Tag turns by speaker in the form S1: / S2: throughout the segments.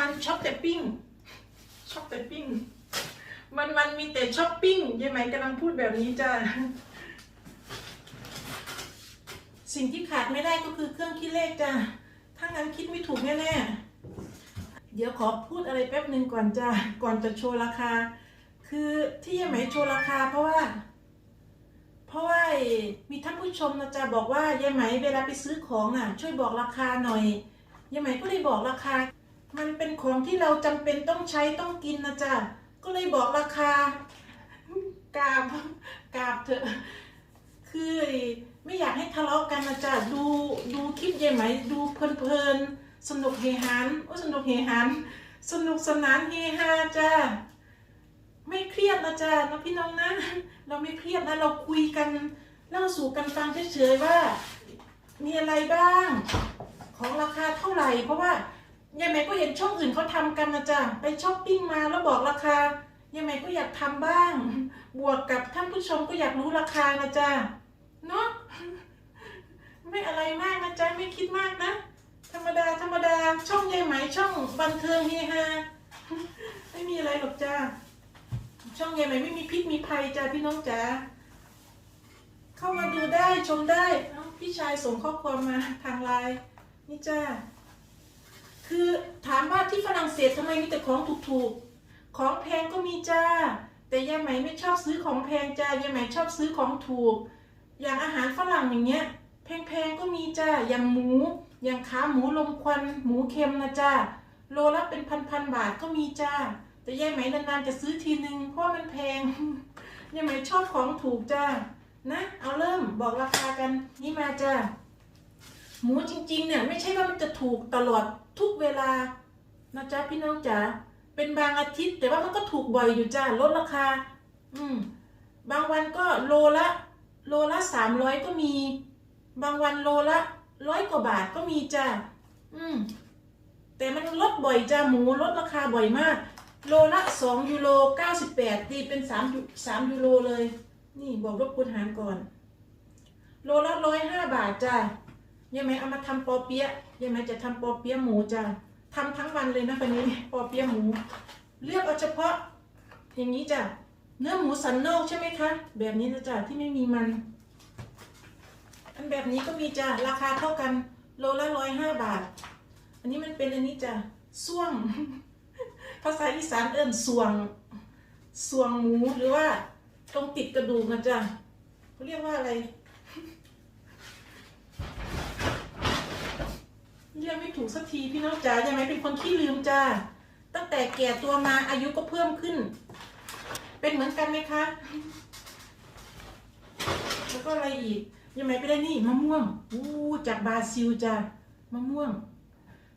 S1: วันช็อปแต่ปิ้งช็อปแต่ปิ้งวันวันมีแต่ช้อปปิ้งยายไหมกำลังพูดแบบนี้จ้าสิ่งที่ขาดไม่ได้ก็คือเครื่องคิดเลขจ้าถ้างั้นคิดไม่ถูกแน่ๆเดี๋ยวขอพูดอะไรแป๊บหนึ่งก่อนจ้าก่อนจะโชว์ราคา คือที่ยายไหมโชว์ราคาเพราะว่า เพราะว่ามีท่านผู้ชมนะจ๊ะบอกว่ายายไหมเวลาไปซื้อของอะ ช่วยบอกราคาหน่อยยายไหมก็เลยบอกราคา มันเป็นของที่เราจำเป็นต้องใช้ต้องกินนะจ๊ะก็เลยบอกราคากราบกราบเถอะคือไม่อยากให้ทะเลาะกันนะจ๊ะดูดูคลิปยายไหมดูเพลินๆสนุกเฮฮานโอ้สนุกเฮฮานสนุกสนานเฮฮาจ้าไม่เครียดนะจ๊ะนะพี่น้องนะ เราไม่เครียดนะเราคุยกันเล่าสู่กันฟังเฉยๆว่า มีอะไรบ้าง ของราคาเท่าไหร่เพราะว่า ยายแม่ก็เห็นช่องอื่นเขาทำกันนะจ๊ะไปช้อปปิ้งมาแล้วบอกราคายายแม่ก็อยากทำบ้าง บวกกับท่านผู้ชมก็อยากรู้ราคานะจ๊ะเนาะไม่อะไรมากนะจ๊ะไม่คิดมากนะ ธรรมดาธรรมดาช่องยายไหมช่องบันเทิงเฮฮาไม่มีอะไรหรอกจ้าช่องยายไหมไม่มีพิษมีภัยจ้าพี่น้องจ๋าเข้ามาดูได้ชมได้พี่ชายส่งข้อความมาทางไลน์นี่จ้า คือถามว่าที่ฝรั่งเศสทำไมมีแต่ของถูกๆ ของแพงก็มีจ้า แต่ยายไหมไม่ชอบซื้อของแพงจ้ายายไหมชอบซื้อของถูก อย่างอาหารฝรั่งอย่างเงี้ย แพงๆก็มีจ้า อย่างหมู อย่างขาหมูลมควัน หมูเค็มนะจ้า โลละเป็นพันๆบาทก็มีจ้า แต่ยายไหมนานๆจะซื้อทีนึงเพราะมันแพง ยายไหมชอบของถูกจ้า นะ เอาเริ่มบอกราคากัน นี่มาจ้า หมูจริงๆเนี่ยไม่ใช่ว่ามันจะถูกตลอด ทุกเวลานะจ๊ะพี่น้องจ๋าเป็นบางอาทิตย์ แต่ว่ามันก็ถูกบ่อยอยู่จ้าลดราคา อืม บางวันก็โลละ โลละสามร้อยก็มี บางวันโลละร้อยกว่าบาทก็มีจ้าอืม แต่มันลดบ่อยจ้าหมูลดราคาบ่อยมาก โลละสองยูโรเก้าสิบแปดตีเป็นสามสามยูโรเลย นี่บอกลบคูณหารก่อน โลละร้อยห้าบาทจ้ายังไหมเอามาทำปอเปี๊ยะ ยังไหมจะทำปอเปี๊ยะหมูจ้าทำทั้งวันเลยนะวันนี้ปอเปี๊ยะหมู เลือกเอาเฉพาะ อย่างนี้จ้ะเนื้อหมูสันนอกใช่ไหมคะ แบบนี้นะจ้ะที่ไม่มีมัน อันแบบนี้ก็มีจ้ะราคาเท่ากันโลละร้อยห้าบาท อันนี้มันเป็นอันนี้จ้ะส่วง ภาษาอีสานเอิ้นสวงสวงหมูหรือว่าตรงติดกระดูกนะจ๊ะเขาเรียกว่าอะไร เรียกไม่ถูกสักทีพี่น้องจ๋ายังไงเป็นคนขี้ลืมจ้าตั้งแต่แก่ตัวมาอายุก็เพิ่มขึ้น เป็นเหมือนกันไหมคะแล้วก็อะไรอีกยังไงไปได้นี่มะม่วงอู้จากบราซิลจ้ามะม่วง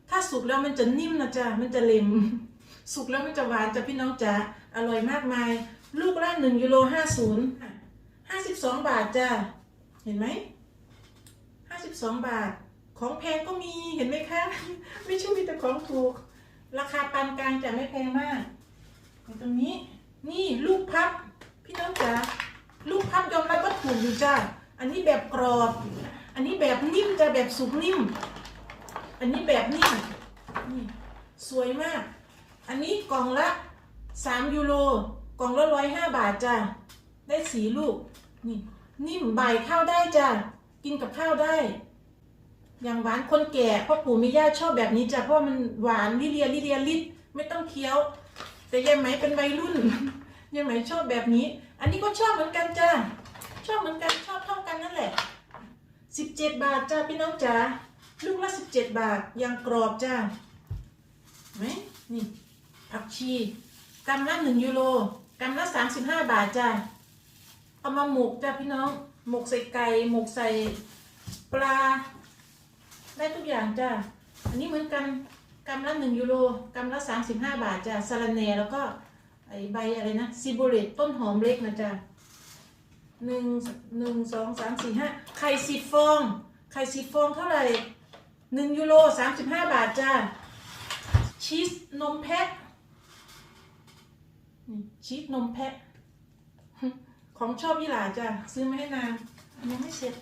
S1: ถ้าสุกแล้วมันจะนิ่มนะจ๊ะมันจะเล็มสุกแล้วมันจะหวานจ้ะพี่น้องจ๋าอร่อยมากมาย ลูกละหนึ่งยูโรห้าศูนย์ห้าสิบสองบาทจ้ะเห็นไหมห้าสิบสองบาท ของแพงก็มีเห็นไหมคะ ไม่ใช่มีแต่ของถูก ราคาปานกลางจะไม่แพงมากตรงนี้ นี่ลูกพับ พี่น้องจ๋าลูกพับยอมรับว่าถูกอยู่จ้าอันนี้แบบกรอบ อันนี้แบบนิ่มจะแบบสุกนิ่ม อันนี้แบบนิ่มนี่สวยมาก อันนี้กล่องละสามยูโรกล่องละร้อยห้าบาทจ้าได้สีลูกนี่นิ่มใบข้าวได้จ้ากินกับข้าวได้ อย่างหวานคนแก่พ่อปู่ม่ย่าชอบแบบนี้จ้ะเพราะมันหวานลิเลียลิเลียลิดไม่ต้องเคี้ยว แต่ยายไหมเป็นวัยรุ่นยายไหมชอบแบบนี้ อันนี้ก็ชอบเหมือนกันจ้าชอบเหมือนกันชอบเท่ากันนั่นแหละสิบเจ็ดบาทจ้าพี่น้องจ๋าลูกละสิบเจ็ดบาทยังกรอบจ้าไหมนี่ผักชีกรัมละหนึ่งยูโรกรัมละสามสิบห้าบาทจ้าเอามาหมกจ้าพี่น้องหมกใส่ไก่หมกใส่ปลา ได้ทุกอย่างจ้าอันนี้เหมือนกันกรัมละหนึ่งยูโรกรัมละสามสิบห้าบาทจ้าสาระแหน่แล้วก็ไอใบอะไรนะซิโบเรตต้นหอมเล็กนะจ้าหนึ่งหนึ่งสองสามสี่ห้าไข่สิบฟอง ไข่สิบฟองเท่าไหร่หนึ่งยูโรสามสิบห้าบาทจ้าชีสนมแพะนี่ชีสนมแพะ ของชอบยี่หลาจ้ะซื้อมาให้นางยังไม่เสร็จ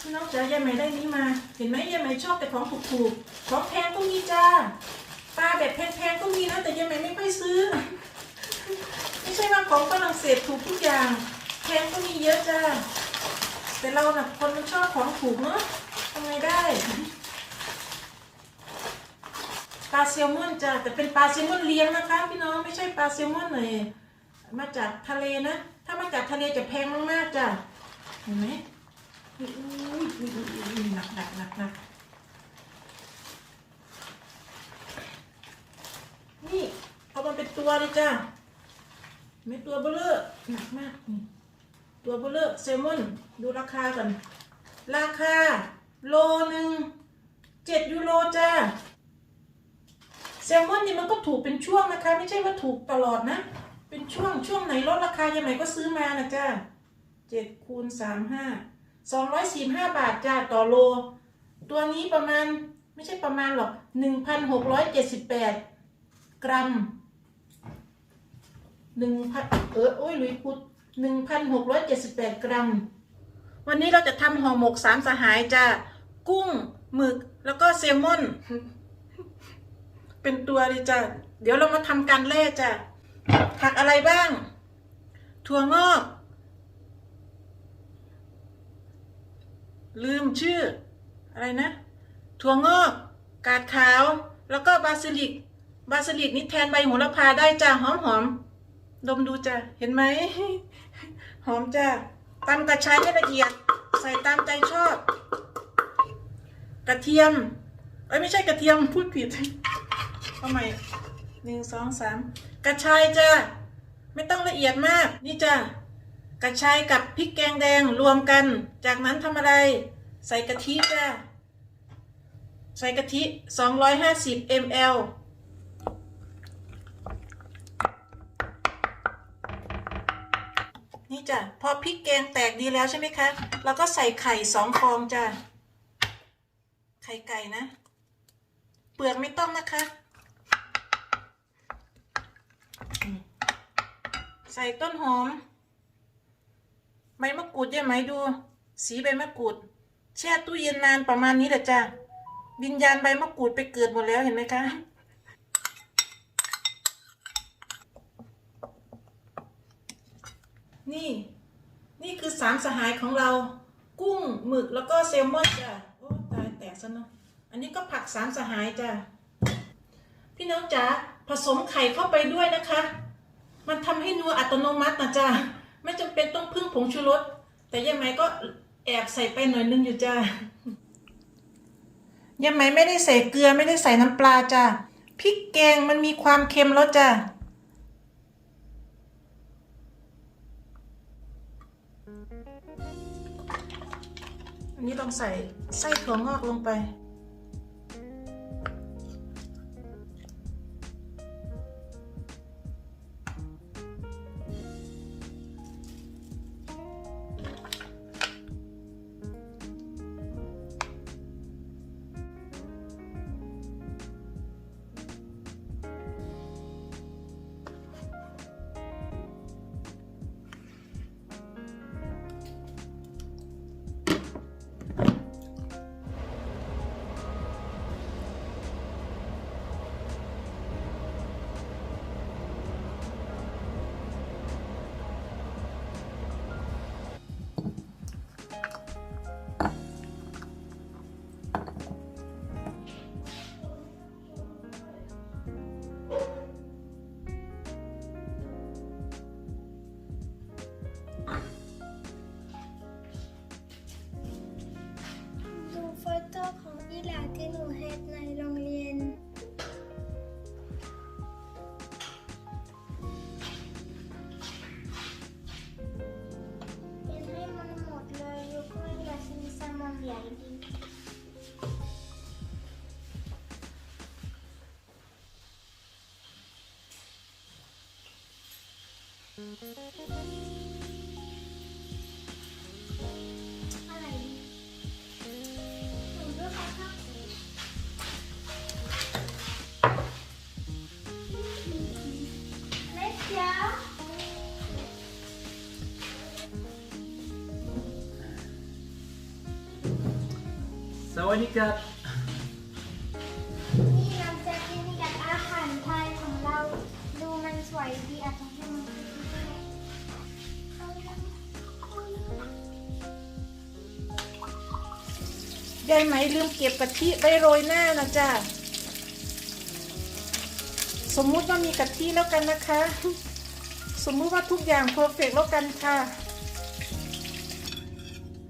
S1: พี่ นองจ๋ายายไหมได้นี้มา เห็นไหมยายไหมชอบแต่ของถูกๆของแพงก็มีจ้าปลาแบบแพงๆก็มีนะแต่ยายไหมไม่ค่อยซื้อ ไม่ใช่ว่าของฝรั่งเศสถูกทุกอย่าง แพงก็มีเยอะจ้าแต่เราน่ะคนมันชอบของถูกเนาะทำไงได้ปลาแซลมอนจ้ะแต่เป็นปลาแซลมอนเลี้ยงนะคะ พี่น้องไม่ใช่ปลาแซลมอนเลยมาจากทะเลนะ ถ้ามาจากทะเลจะแพงมากๆจ้ะเห็นไหม หนักหนักหนักหนักนี่เอามันเป็นตัวเลยจ้ะไม่ตัวเบลเลอร์หนักมากนี่ตัวเบลเลอร์แซลมอนดูราคากัน ราคา โลหนึ่งเจ็ดยูโรจ้าแซลมอนนี่มันก็ถูกเป็นช่วงนะคะ ไม่ใช่ว่าถูกตลอดนะ เป็นช่วงช่วงไหนลดราคายังไงก็ซื้อมานะจ้าเจ็ดคูณสามห้า สองร้อยสี่ห้าบาทจ้าต่อโล ตัวนี้ประมาณไม่ใช่ประมาณหรอกหนึ่งพันหกร้อยเจ็ดสิบแปดกรัมหนึ่งพันเออโอ้ยลุยพุดหนึ่งพันหกร้อยเจ็ดสิบแปดกรัม วันนี้เราจะทำห่อหมกสามสหายจ้ากุ้งหมึกแล้วก็แซลมอน เป็นตัวเลยจ้ะ เดี๋ยวเรามาทำการแล่จ้ะผักอะไรบ้าง ถั่วงอก ลืมชื่อ อะไรนะ ถั่วงอก กาดขาว แล้วก็บาซิลิก บาซิลิกนี่แทนใบโหระพาได้จ้ะหอมหอมๆดมดูจ้ะเห็นไหม หอมจ้ะตำกระชายให้ละเอียด ใส่ตามใจชอบ กระเทียมเอ้ยไม่ใช่กระเทียมพูดผิดเอาใหม่หนึ่งสองสามกระชายจ้ะไม่ต้องละเอียดมาก นี่จ้ะ กระชายกับพริกแกงแดงรวมกัน จากนั้นทำอะไร ใส่กะทิจ้ะใส่กะทิ 250 ml นี่จ้ะ พอพริกแกงแตกดีแล้วใช่ไหมคะแล้วก็ใส่ไข่สองฟองจ้ะ ไข่ไก่นะ เปลือกไม่ต้องนะคะ ใส่ต้นหอม บมะกรูดยังไหมดู สีใบมะกรูด แช่ตู้เย็นนานประมาณนี้แหละจ้ะวิญญาณใบมะกรูดไปเกิดหมดแล้วเห็นไหมคะนี่ นี่คือสามสหายของเรา กุ้งหมึกแล้วก็แซลมอนจ้ะโอ้ตายแตกซะเนาะอันนี้ก็ผักสามสหายจ้ะพี่น้องจ๋าผสมไข่เข้าไปด้วยนะคะ มันทำให้นัวอัตโนมัตินะจ๊ะ ไม่จำเป็นต้องพึ่งผงชูรสแต่ยังไงก็แอบใส่ไปหน่อยนึงอยู่จ้ายังไงไม่ได้ใส่เกลือไม่ได้ใส่น้ำปลาจ้าพริกแกงมันมีความเค็มแล้วจ้าอันนี้ต้องใส่ไส้ถั่วงอกลงไป
S2: ของอี นิกานี่เราจะกินี่กับอาหารไทยของเรา ดูมันสวยดีอาจจะให้มันเอาละเอาละ
S1: ยายไหมลืมเก็บกะทิไว้โรยหน้านะจ้าสมมุติว่ามีกะทิแล้วกันนะคะ สมมุติว่าทุกอย่างเพอร์เฟกแล้วกันค่ะ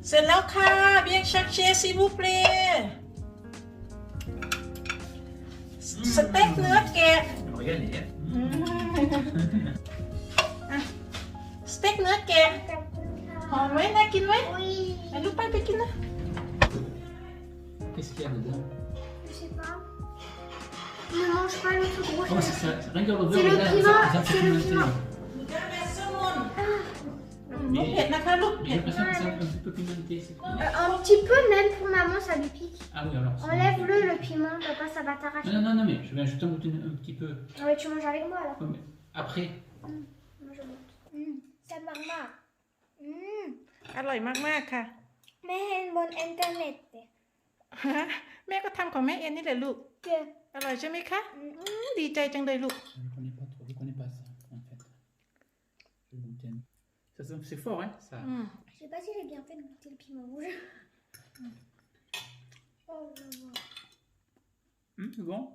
S1: เสร็จแล้วค่ะ เบียงชักเชซีบูเปลสเต็กเนื้อแกะ
S3: Regardez. hein.
S1: อืมอะสเต็กเนื้อแกะ
S2: ขอบคุณค่ะ
S1: หอมไหมน่ากินไหม
S2: อุ้ย
S1: ไปลูกไปไปกินนะ
S3: Qu'est-ce qu'il y a dedans
S2: je sais pas ne mange pas le tout gros
S3: Oh, c'est ça. Rien que le
S2: C'est
S3: beurre,
S2: le
S3: là,
S2: piment,
S3: ça, ça
S2: c'est
S3: fait
S2: le
S3: pimenté.
S2: piment.
S1: ลูกเผ็ดนะคะลูก
S3: J'ai
S1: เผ็ด
S3: l'impression que c'est un petit peu pimenté. c'est tout.
S2: Euh, un petit peu même pour maman ça lui pique
S3: Ah oui, alors. c'est-
S2: enlève-le le piment papa ça va t'arracher
S3: Non, non, non, non, mais je vais juste en goûter un, un petit peu.
S2: ah ouais tu manges avec moi alors
S3: Ouais, mais Après,
S2: moi je goûte Mm. ça marma mm.
S1: อร่อยมาก ๆ ค่ะ
S2: แม่เห็นบนอินเทอร์เน็ตดิ
S1: ฮะแม่ก็ทำของแม่เอ็นนี่แหละลูก
S2: เก็บ
S1: อร่อยใช่ไหมคะ
S2: อืม
S1: อืมดีใจจังเลยลูก
S3: je ne je C'est fort, hein, ça.
S2: Je sais pas si j'ai bien fait de goûter le piment rouge. Mmh. Oh, là, là.
S3: Bon.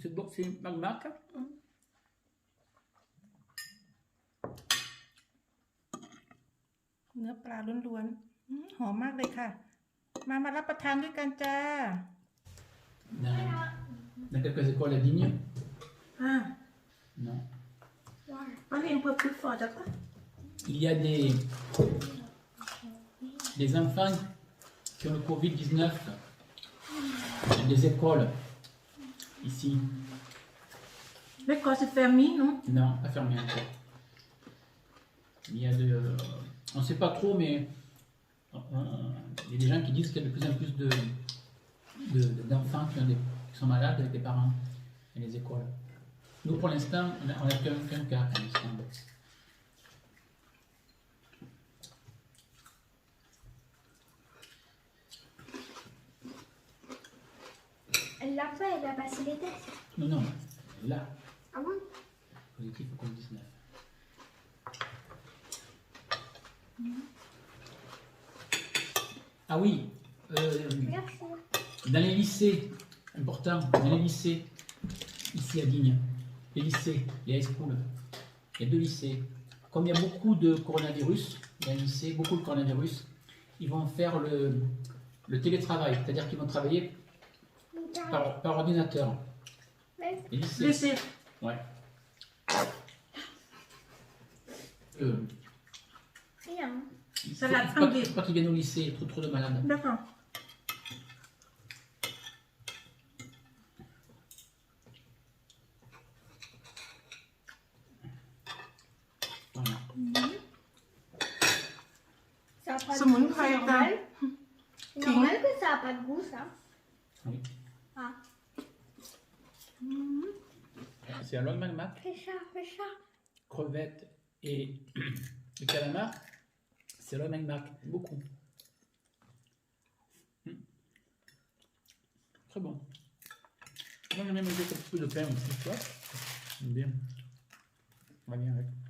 S3: C'est bon, c'est
S1: une marque. marque. Mmh. Neuf plats l'un l'un. Mmh, hors
S3: marque, les cas. Maman, la patane
S1: du canja.
S3: Non.
S1: Mmh. C'est quoi la vigne? Ah. Non. Allez, un peu plus fort, d'accord?
S3: il y a des, des enfants qui ont le Covid-19 des écoles ici.
S1: L'école c'est fermée, non?
S3: Non, pas fermée encore. Il y a de. On ne sait pas trop, mais il y a des gens qui disent qu'il y a de plus en plus de, d'enfants qui, qui, sont malades avec des parents et les écoles. Nous, pour l'instant, on n'a qu'un cas l'instant.
S2: L'a fait, elle a passé les tests.
S3: Non, non, là,
S2: Ah bon?
S3: Positif au Covid-19. Ah oui, euh,
S2: Merci.
S3: Dans les lycées, important, dans les lycées, ici à Digne, les lycées, les high schools, il y a deux lycées. Comme il y a beaucoup de coronavirus, il y a un lycée, beaucoup de coronavirus, ils vont faire le, le télétravail, c'est-à-dire qu'ils vont travailler par, par ordinateur.
S1: ดีสิ
S3: ouais. Euh,
S2: Rien.
S3: il
S1: Ça
S3: faut,
S1: va
S3: faut pas,
S1: trembler.
S3: faut pas qu'ils viennent au lycée, il y a trop, trop de malades.
S1: d'accord
S3: Voilà.
S2: Ça a pas de
S1: monte
S2: goût,
S1: pas,
S2: c'est
S1: hein.
S2: normal. C'est normal que ça a pas de goût, ça.
S3: Oui.
S2: Ah.
S3: C'est un long magma.
S2: Fais ça.
S3: crevettes et le calamar, c'est le même marque, beaucoup. Hmm. Très bon. Moi j'aime bien manger un petit peu de pain aussi, tu vois. Bien. On va bien avec.